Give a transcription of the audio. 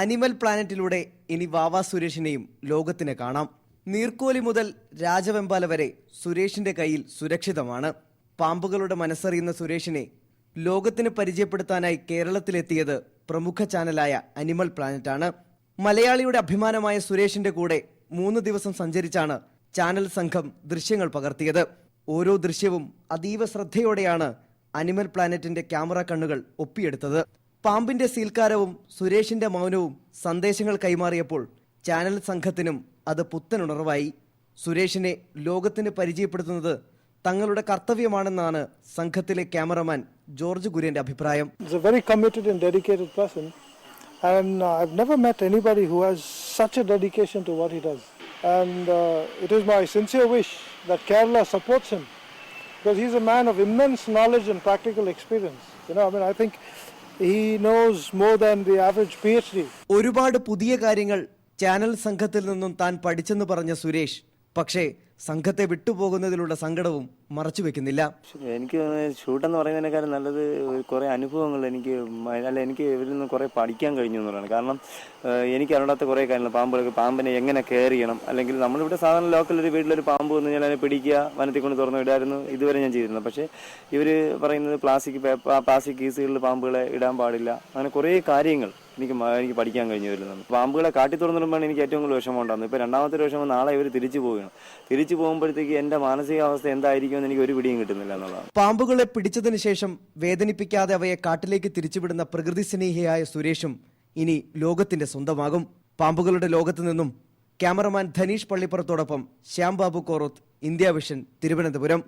Animal പ്ലാനറ്റിലൂടെ ഇനി വാവാ സുരേഷിനെയും ലോകത്തിന് കാണാം. നീർക്കോലി മുതൽ രാജവെമ്പാല വരെ സുരേഷിന്റെ കയ്യിൽ സുരക്ഷിതമാണ്. പാമ്പുകളുടെ മനസ്സറിയുന്ന സുരേഷിനെ ലോകത്തിന് പരിചയപ്പെടുത്താനായി കേരളത്തിലെത്തിയത് പ്രമുഖ ചാനലായ അനിമൽ പ്ലാനറ്റാണ്. മലയാളിയുടെ അഭിമാനമായ സുരേഷിന്റെ കൂടെ മൂന്ന് ദിവസം സഞ്ചരിച്ചാണ് ചാനൽ സംഘം ദൃശ്യങ്ങൾ പകർത്തിയത്. ഓരോ ദൃശ്യവും അതീവ ശ്രദ്ധയോടെയാണ് അനിമൽ പ്ലാനറ്റിന്റെ ക്യാമറ കണ്ണുകൾ ഒപ്പിയെടുത്തത്. പാമ്പിന്റെ സീൽക്കാരവും സുരേഷിന്റെ മൗനവും സന്ദേശങ്ങൾ കൈമാറിയപ്പോൾ ചാനൽ സംഘത്തിനും അത് പുത്തനുണർവായി സുരേഷിനെ ലോകത്തിന് പരിചയപ്പെടുത്തുന്നത് തങ്ങളുടെ കർത്തവ്യമാണെന്നാണ് സംഘത്തിലെ ക്യാമറമാൻ ജോർജ് കുര്യന്റെ അഭിപ്രായം He's a very committed and dedicated person, and uh, I've never met anybody who has such a dedication to what he does. And uh, it is my sincere wish that Kerala supports him because he's a man of immense knowledge and practical experience. You know, I mean, ഒരുപാട് പുതിയ കാര്യങ്ങൾ channel സംഘത്തിൽ നിന്നും താൻ പഠിച്ചെന്ന് പറഞ്ഞ സുരേഷ്. പക്ഷേ സംഘത്തെ വിട്ടുപോകുന്നതിലുള്ള സങ്കടവും മറച്ചു വെക്കുന്നില്ല. എനിക്ക് ഷൂട്ടെന്ന് പറയുന്നതിനേക്കാളും നല്ലത് കുറേ അനുഭവങ്ങൾ എനിക്ക് അല്ല എനിക്ക് ഇവരിൽ നിന്ന് കുറേ പഠിക്കാൻ കഴിഞ്ഞു എന്നുള്ളതാണ്. കാരണം എനിക്ക് അറിയാത്ത കുറേ കാര്യങ്ങൾ പാമ്പുകൾക്ക് പാമ്പിനെ എങ്ങനെ കയറിയണം അല്ലെങ്കിൽ നമ്മളിവിടെ സാധാരണ ലോക്കൽ ഒരു വീട്ടിലൊരു പാമ്പ് വന്നു കഴിഞ്ഞാൽ അതിനെ പിടിക്കുക വനത്തിൽ കൊണ്ട് തുറന്നു ഇടായിരുന്നു ഇതുവരെ ഞാൻ ചെയ്തിരുന്നത് പക്ഷേ ഇവർ പറയുന്നത് പ്ലാസ്റ്റിക് പേപ്പർ പ്ലാസ്റ്റിക് കീസുകളിൽ പാമ്പുകളെ ഇടാൻ പാടില്ല. അങ്ങനെ കുറേ കാര്യങ്ങൾ എനിക്ക് എനിക്ക് പഠിക്കാൻ കഴിഞ്ഞു വരുന്നത് പാമ്പുകളെ കാട്ടി തുറന്നിടുമ്പോഴാണ് എനിക്ക് ഏറ്റവും കൂടുതൽ വിഷമം ഉണ്ടാകുന്നത്. ഇപ്പോൾ രണ്ടാമത്തെ വിഷമം നാളെ ഇവർ തിരിച്ചു പോവുകയാണ്. തിരിച്ചു പോകുമ്പോഴത്തേക്ക് എന്റെ മാനസികാവസ്ഥ എന്തായിരിക്കും എന്ന് എനിക്ക് ഒരു പിടിയും കിട്ടുന്നില്ല എന്നുള്ളതാണ്. പാമ്പുകളെ പിടിച്ചതിന് ശേഷം വേദനിപ്പിക്കാതെ അവയെ കാട്ടിലേക്ക് തിരിച്ചുവിടുന്ന പ്രകൃതി സ്നേഹിയായ സുരേഷും ഇനി ലോകത്തിന്റെ സ്വന്തമാകും. പാമ്പുകളുടെ ലോകത്ത് നിന്നും ക്യാമറമാൻ ധനീഷ് പള്ളിപ്പുറത്തോടൊപ്പം ശ്യാം ബാബു കോറോത്ത് ഇന്ത്യ വിഷൻ തിരുവനന്തപുരം.